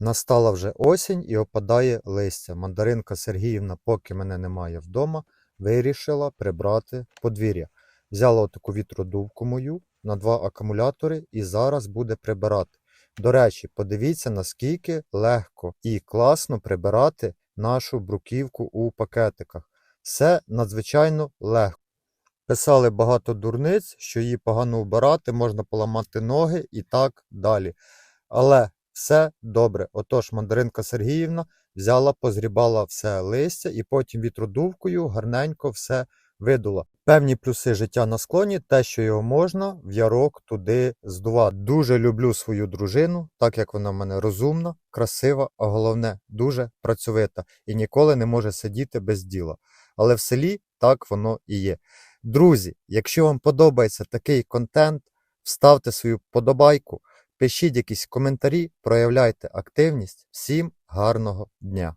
Настала вже осінь і опадає листя. Мандаринка Сергіївна, поки мене немає вдома, вирішила прибрати подвір'я. Взяла отаку вітродувку мою на два акумулятори і зараз буде прибирати. До речі, подивіться, наскільки легко і класно прибирати нашу бруківку у пакетиках. Все надзвичайно легко. Писали багато дурниць, що її погано вбирати, можна поламати ноги і так далі. Але все добре. Отож, мандаринка Сергіївна взяла, позрібала все листя і потім вітродувкою гарненько все видула. Певні плюси життя на склоні, те, що його можна в ярок туди здувати. Дуже люблю свою дружину, так як вона в мене розумна, красива, а головне, дуже працьовита і ніколи не може сидіти без діла. Але в селі так воно і є. Друзі, якщо вам подобається такий контент, вставте свою подобайку, пишіть якісь коментарі, проявляйте активність. Всім гарного дня!